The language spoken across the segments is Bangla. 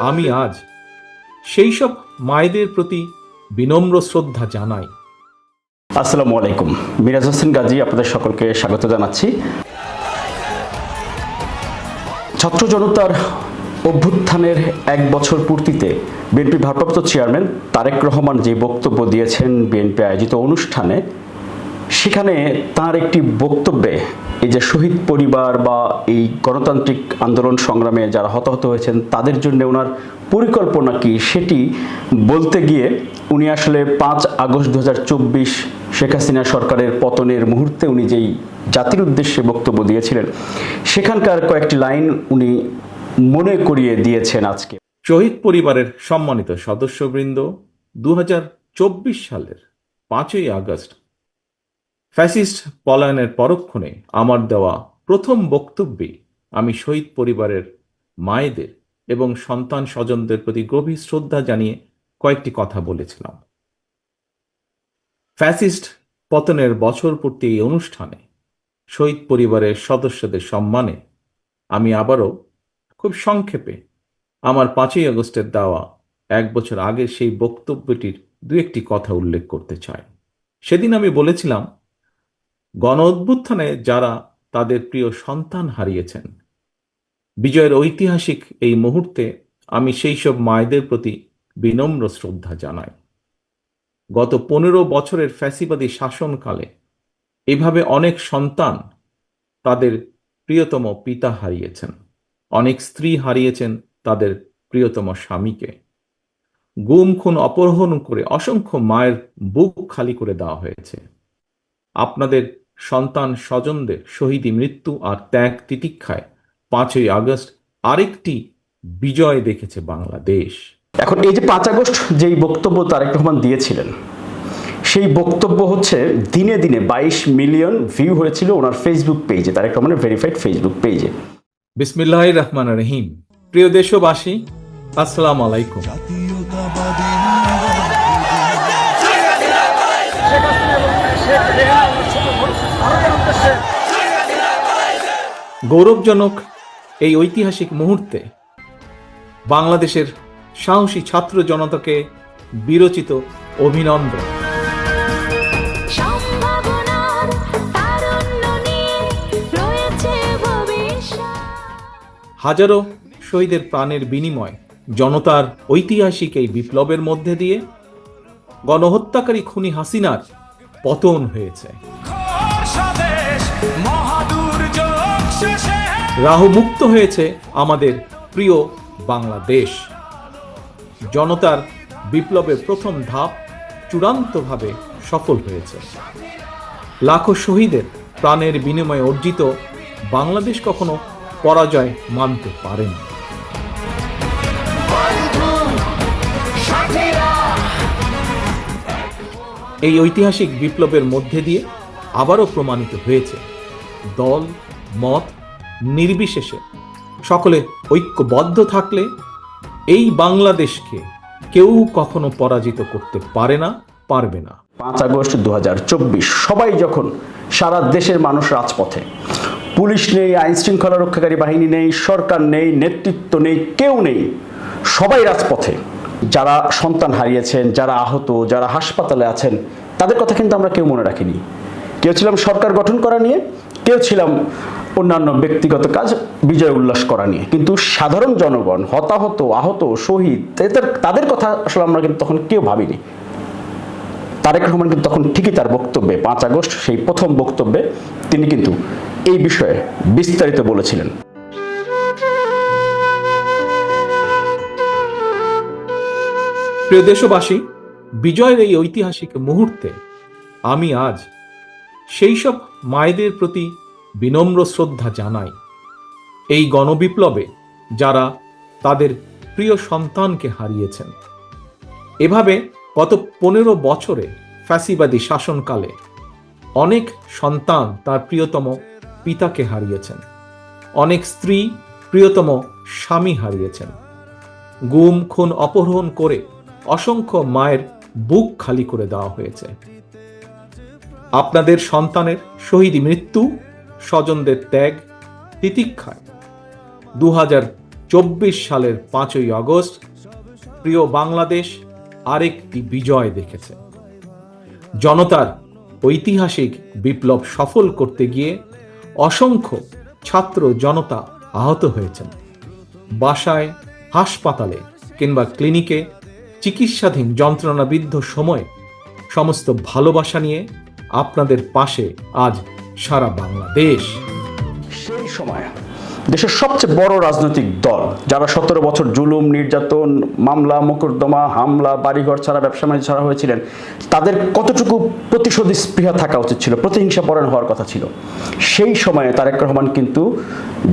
আমি আজ সেই সব মায়েদের প্রতি বিনম্র শ্রদ্ধা জানাই। আসসালামু আলাইকুম। মিরাজ হোসেন গাজী, আপনাদের সকলকে স্বাগত জানাচ্ছি। ছাত্র জনতার অভ্যুত্থানের এক বছর পূর্তিতে বিএনপি ভারপ্রাপ্ত চেয়ারম্যান তারেক রহমান যে বক্তব্য দিয়েছেন বিএনপি আয়োজিত অনুষ্ঠানে সেখানে তার একটি বক্তব্যে এই যে শহীদ পরিবার বা এই গণতান্ত্রিক আন্দোলন সংগ্রামে যারা হতাহত হয়েছেন, তাদের জন্য ওনার পরিকল্পনা কি সেটি বলতে গিয়ে উনি আসলে পাঁচ আগস্ট দু হাজার চব্বিশ শেখ হাসিনা সরকারের পতনের মুহূর্তে উনি যেই জাতির উদ্দেশ্যে বক্তব্য দিয়েছিলেন, সেখানকার কয়েকটি লাইন উনি মনে করিয়ে দিয়েছেন আজকে। শহীদ পরিবারের সম্মানিত সদস্যবৃন্দ দু হাজার চব্বিশ সালের পাঁচই আগস্ট ফ্যাসিস্ট পলায়নের পরক্ষণে আমার দেওয়া প্রথম বক্তব্যে আমি শহীদ পরিবারের মায়েদের এবং সন্তান স্বজনদের প্রতি গভীর শ্রদ্ধা জানিয়ে কয়েকটি কথা বলেছিলাম। ফ্যাসিস্ট পতনের বছর পূর্তি এই অনুষ্ঠানে শহীদ পরিবারের সদস্যদের সম্মানে আমি আবারও খুব সংক্ষেপে আমার পাঁচই আগস্টের দেওয়া এক বছর আগে সেই বক্তব্যটির দু একটি কথা উল্লেখ করতে চাই। সেদিন আমি বলেছিলাম গণ অভ্যুত্থানে যারা তাদের প্রিয় সন্তান হারিয়েছেন। বিজয়ের ঐতিহাসিক এই মুহূর্তে আমি সেই সব মায়েদের প্রতি বিনম্র শ্রদ্ধা জানাই। গত পনেরো বছরের ফ্যাসিবাদী শাসনকালে এভাবে অনেক সন্তান তাদের প্রিয়তম পিতা হারিয়েছেন। অনেক স্ত্রী হারিয়েছেন তাদের প্রিয়তম স্বামীকে। গুম, খুন, অপহরণ করে অসংখ্য মায়ের বুক খালি করে দেওয়া হয়েছে। আপনাদের সন্তান স্বজনদের শহীদী মৃত্যু আর ত্যাগ তিতিক্ষায় পাঁচই আগস্ট আরেকটি বিজয় দেখেছে বাংলাদেশ। এখন এই যে পাঁচ আগস্ট যেই বক্তব্য তারেক রহমান দিয়েছিলেন সেই বক্তব্য হচ্ছে দিনে দিনে বাইশ মিলিয়ন ভিউ হয়েছিল ওনার ফেসবুক পেজে তারেক রহমানের ভেরিফাইড ফেসবুক পেজে। বিসমিল্লাহ রহমান রহিম। প্রিয় দেশবাসী আসসালাম আলাইকুম। গৌরবজনক এই ঐতিহাসিক মুহূর্তে বাংলাদেশের সাহসী ছাত্র জনতাকে বিরচিত অভিনন্দন। হাজারো শহীদের প্রাণের বিনিময় জনতার ঐতিহাসিক এই বিপ্লবের মধ্যে দিয়ে গণহত্যাকারী খুনি হাসিনার পতন হয়েছে। শেষে রাহু মুক্ত হয়েছে আমাদের প্রিয় বাংলাদেশ। জনতার বিপ্লবের প্রথম ধাপ চূড়ান্তভাবে সফল হয়েছে। লাখো শহীদের প্রাণের বিনিময়ে অর্জিত বাংলাদেশ কখনো পরাজয় মানতে পারেনি। এই ঐতিহাসিক বিপ্লবের মধ্যে দিয়ে আবারও প্রমাণিত হয়েছে। দল, মত নির্বিশেষে। সকলে ঐক্যবদ্ধ থাকলে এই বাংলাদেশকে কেউ কখনো পরাজিত করতে পারে না, পারবে না। পাঁচ আগস্ট দুহাজার চব্বিশ, সবাই যখন সারা দেশের মানুষ রাজপথে, পুলিশ নেই আইন শৃঙ্খলা রক্ষাকারী বাহিনী নেই, সরকার নেই, নেতৃত্ব নেই, কেউ নেই, সবাই রাজপথে। যারা সন্তান হারিয়েছেন, যারা আহত, যারা হাসপাতালে আছেন, তাদের কথা কিন্তু আমরা কেউ মনে রাখিনি। কেউ ছিলাম সরকার গঠন করা নিয়ে, কেউ ছিলাম অন্যান্য ব্যক্তিগত কাজ বিজয় উল্লাস করা নিয়ে। কিন্তু সাধারণ জনগণ, হতাহত, আহত, শহীদ, এদের- তাদের কথা আসলে আমরা কিন্তু তখন কেউ ভাবিনি। তারেক রহমান কিন্তু তখন ঠিকই তার বক্তব্যে, পাঁচ আগস্ট সেই প্রথম বক্তব্যে তিনি কিন্তু এই বিষয়ে বিস্তারিত বলেছিলেন। প্রিয় দেশবাসী, বিজয়ের এই ঐতিহাসিক মুহূর্তে আমি আজ সেই সব মায়েদের প্রতি বিনম্র শ্রদ্ধা জানাই এই গণবিপ্লবে যারা তাদের প্রিয় সন্তানকে হারিয়েছেন। এভাবে গত পনেরো বছরে ফ্যাসিবাদী শাসনকালে অনেক সন্তান তার প্রিয়তম পিতাকে হারিয়েছেন। অনেক স্ত্রী প্রিয়তম স্বামী হারিয়েছেন। গুম, খুন, অপহরণ করে অসংখ্য মায়ের বুক খালি করে দেওয়া হয়েছে। আপনাদের সন্তানের শহীদ মৃত্যু স্বজনদের ত্যাগ, তিতিক্ষায়। দু সালের পাঁচই আগস্ট প্রিয় বাংলাদেশ আরেকটি বিজয় দেখেছে। জনতার ঐতিহাসিক বিপ্লব সফল করতে গিয়ে অসংখ্য ছাত্র জনতা আহত হয়েছেন। বাসায়, হাসপাতালে কিংবা ক্লিনিকে চিকিৎসাধীন যন্ত্রণাবিদ্ধ সময়ে সমস্ত ভালোবাসা নিয়ে আপনাদের পাশে আজ সারা বাংলাদেশ। সেই সময় দেশের সবচেয়ে বড় রাজনৈতিক দল, যারা সতেরো বছর জুলুম, নির্যাতন, মামলা, মোকদ্দমা, হামলা, বাড়িঘর ছাড়া, ব্যবসা বাণিজ্য ছাড়া হয়েছিলেন, তাদের কতটুকু প্রতিশোধী স্পৃহা থাকা উচিত ছিল, প্রতিহিংসা পরায়ণ হওয়ার কথা ছিল? সেই সময়ে তারেক রহমান কিন্তু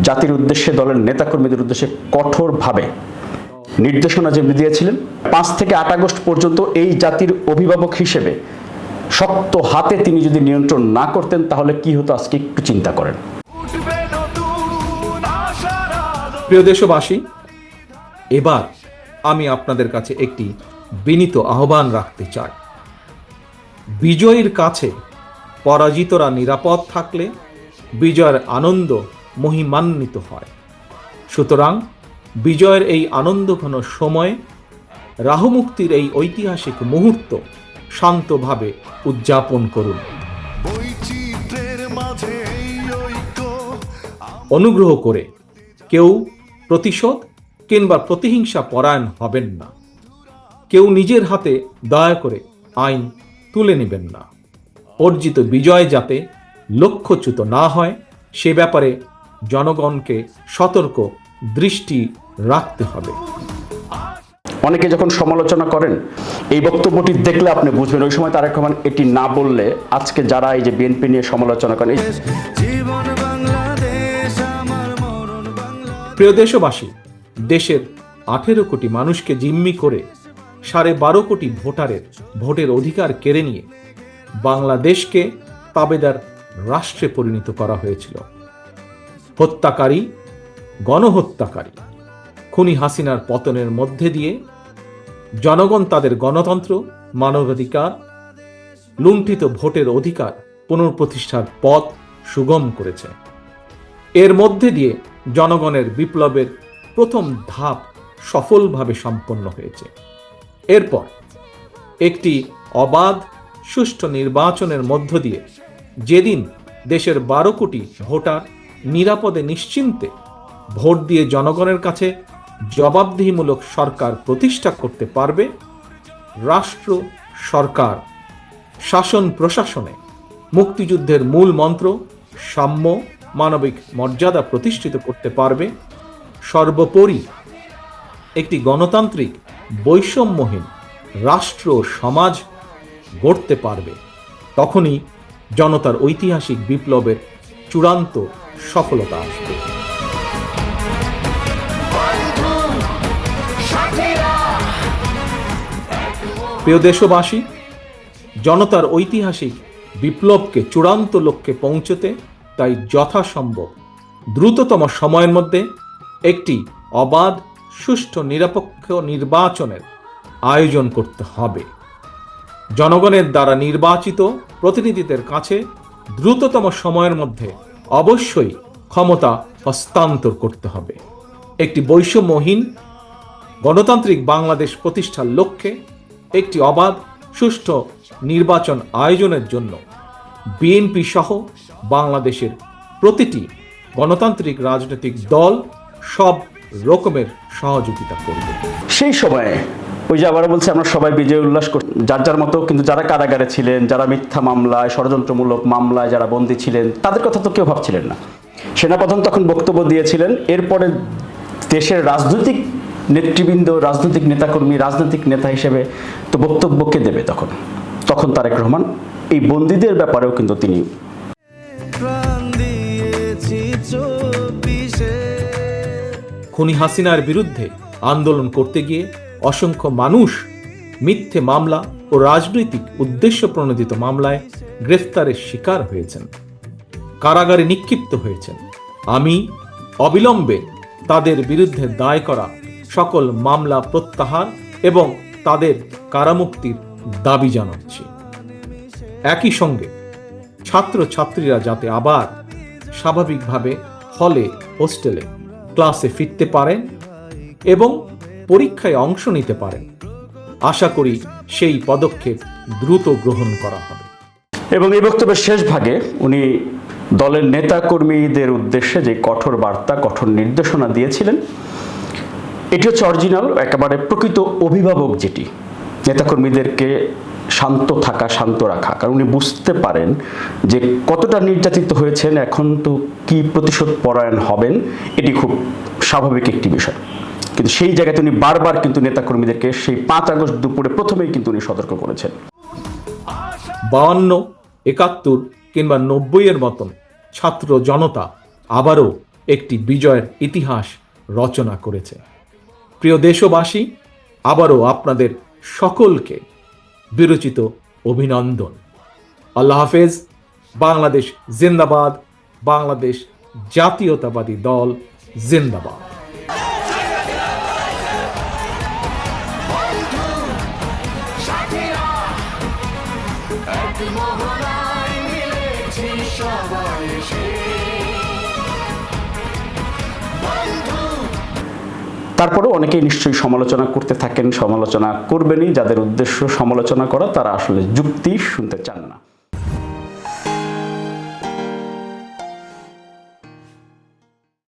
জাতির উদ্দেশ্যে, দলের নেতাকর্মীদের উদ্দেশ্যে কঠোরভাবে নির্দেশনা যে দিয়েছিলেন, পাঁচ থেকে আট আগস্ট পর্যন্ত এই জাতির অভিভাবক হিসেবে শক্ত হাতে তিনি যদি নিয়ন্ত্রণ না করতেন, তাহলে কি হতো আজকে? একটু চিন্তা করেন। প্রিয় দেশবাসী, এবার আমি আপনাদের কাছে একটি বিনীত আহ্বান রাখতে চাই। বিজয়ীর কাছে পরাজিতরা নিরাপদ থাকলে বিজয়ের আনন্দ মহিমান্বিত হয়। সুতরাং বিজয়ের এই আনন্দঘন সময়ে রাহুমুক্তির এই ঐতিহাসিক মুহূর্ত শান্তভাবে উদযাপন করুন। অনুগ্রহ করে কেউ প্রতিশোধ কিংবা প্রতিহিংসা পরায়ণ হবেন না। কেউ নিজের হাতে দয়া করে আইন তুলে নেবেন না। অর্জিত বিজয় যাতে লক্ষ্যচ্যুত না হয় সে ব্যাপারে জনগণকে সতর্ক দৃষ্টি রাখতে হবে। অনেকে যখন সমালোচনা করেন এই বক্তব্যটি দেখলে আপনি বুঝবেন। ওই সময় তারেক রহমান এটি না বললে আজকে যারা এই যে বিএনপি নিয়ে সমালোচনা করেন এই- জীবন বাংলাদেশ আমার মরণ বাংলা প্রিয় দেশবাসী দেশের আঠেরো কোটি মানুষকে জিম্মি করে সাড়ে বারো কোটি ভোটারের ভোটের অধিকার কেড়ে নিয়ে বাংলাদেশকে তাবেদার রাষ্ট্রে পরিণত করা হয়েছিল। হত্যাকারী গণহত্যাকারী খুনি হাসিনার পতনের মধ্যে দিয়ে জনগণ তাদের গণতন্ত্র, মানবাধিকার, লুণ্ঠিত ভোটের অধিকার পুনঃপ্রতিষ্ঠার পথ সুগম করেছে। এর মধ্যে দিয়ে জনগণের বিপ্লবের প্রথম ধাপ সফলভাবে সম্পন্ন হয়েছে। এরপর একটি অবাধ, সুষ্ঠু নির্বাচনের মধ্য দিয়ে যেদিন দেশের বারো কোটি ভোটার নিরাপদে নিশ্চিন্তে ভোট দিয়ে জনগণের কাছে জবাবদিহিমূলক সরকার প্রতিষ্ঠা করতে পারবে রাষ্ট্র সরকার। শাসন প্রশাসনে মুক্তিযুদ্ধের মূল মন্ত্র সাম্য মানবিক মর্যাদা প্রতিষ্ঠিত করতে পারবে সর্বোপরি একটি গণতান্ত্রিক বৈষম্যহীন রাষ্ট্র সমাজ গড়তে পারবে। তখনই জনতার ঐতিহাসিক বিপ্লবের চূড়ান্ত সফলতা আসবে। প্রিয় দেশবাসী, জনতার ঐতিহাসিক বিপ্লবকে চূড়ান্ত লক্ষ্যে পৌঁছতে তাই যথাসম্ভব দ্রুততম সময়ের মধ্যে একটি অবাধ, সুষ্ঠু, নিরপেক্ষ নির্বাচনের আয়োজন করতে হবে। জনগণের দ্বারা নির্বাচিত প্রতিনিধিদের কাছে দ্রুততম সময়ের মধ্যে অবশ্যই ক্ষমতা হস্তান্তর করতে হবে। একটি বৈষম্যহীন, গণতান্ত্রিক বাংলাদেশ প্রতিষ্ঠার লক্ষ্যে একটি অবাধ, সুষ্ঠু নির্বাচন আয়োজনের জন্য বিএনপি সহ বাংলাদেশের প্রতিটি গণতান্ত্রিক রাজনৈতিক দল সব রকমের সহযোগিতা করবে। সেই সময়ে ওই যে আবার বলছে, আমরা সবাই বিজয় উল্লাস কর যার যার মতো কিন্তু যারা কারাগারে ছিলেন, যারা মিথ্যা মামলায়, ষড়যন্ত্রমূলক মামলায় যারা বন্দী ছিলেন, তাদের কথা তো কেউ ভাবছিলেন না। সেনাপ্রধান তখন বক্তব্য দিয়েছিলেন, এরপরে দেশের রাজনৈতিক নেতৃবৃন্দ রাজনৈতিক নেতাকর্মী রাজনৈতিক নেতা হিসেবে তো বক্তব্য কে দেবে তখন। তখন তারেক রহমান এই বন্দীদের ব্যাপারেও কিন্তু তিনি খুনি হাসিনার বিরুদ্ধে আন্দোলন করতে গিয়ে অসংখ্য মানুষ মিথ্যে মামলা ও রাজনৈতিক উদ্দেশ্য প্রণোদিত মামলায় গ্রেফতারের শিকার হয়েছেন। কারাগারে নিক্ষিপ্ত হয়েছেন। আমি অবিলম্বে তাদের বিরুদ্ধে দায় করা সকল মামলা প্রত্যাহার এবং তাদের কারামুক্তির দাবি জানাচ্ছি। একই সঙ্গে ছাত্র ছাত্রীরা যাতে আবার স্বাভাবিকভাবে হলে, হোস্টেলে ক্লাসে ফিরতে পারেন এবং পরীক্ষায় অংশ নিতে পারেন, আশা করি সেই পদক্ষেপ দ্রুত গ্রহণ করা হবে। এবং এই বক্তব্যের শেষ ভাগে উনি দলের নেতা কর্মীদের উদ্দেশ্যে যে কঠোর বার্তা, কঠোর নির্দেশনা দিয়েছিলেন এটি হচ্ছে অরিজিনাল একেবারে প্রকৃত অভিভাবক যেটি। নেতাকর্মীদেরকে শান্ত থাকা, শান্ত রাখা। কারণ উনি বুঝতে পারেন যে কতটা নির্যাতিত হয়েছেন, এখন তো কি প্রতিশোধ পরায়ণ হবেন, এটি খুব স্বাভাবিক একটি বিষয়। কিন্তু সেই জায়গাতে উনি বারবার কিন্তু নেতাকর্মীদেরকে সেই পাঁচ আগস্ট দুপুরে প্রথমেই কিন্তু উনি সতর্ক করেছেন। বাউন্ন, একাত্তর কিংবা নব্বইয়ের মতন ছাত্র জনতা আবারও একটি বিজয়ের ইতিহাস রচনা করেছে। প্রিয় দেশবাসী, আবারও আপনাদের সকলকে বিরচিত অভিনন্দন। আল্লাহ হাফেজ, বাংলাদেশ জিন্দাবাদ, বাংলাদেশ জাতীয়তাবাদী দল জিন্দাবাদ। তারপরেও অনেকেই নিশ্চয়ই সমালোচনা করতে থাকেন, সমালোচনা করবেনই। যাদের উদ্দেশ্য সমালোচনা করা, তারা আসলে যুক্তি শুনতে চান না।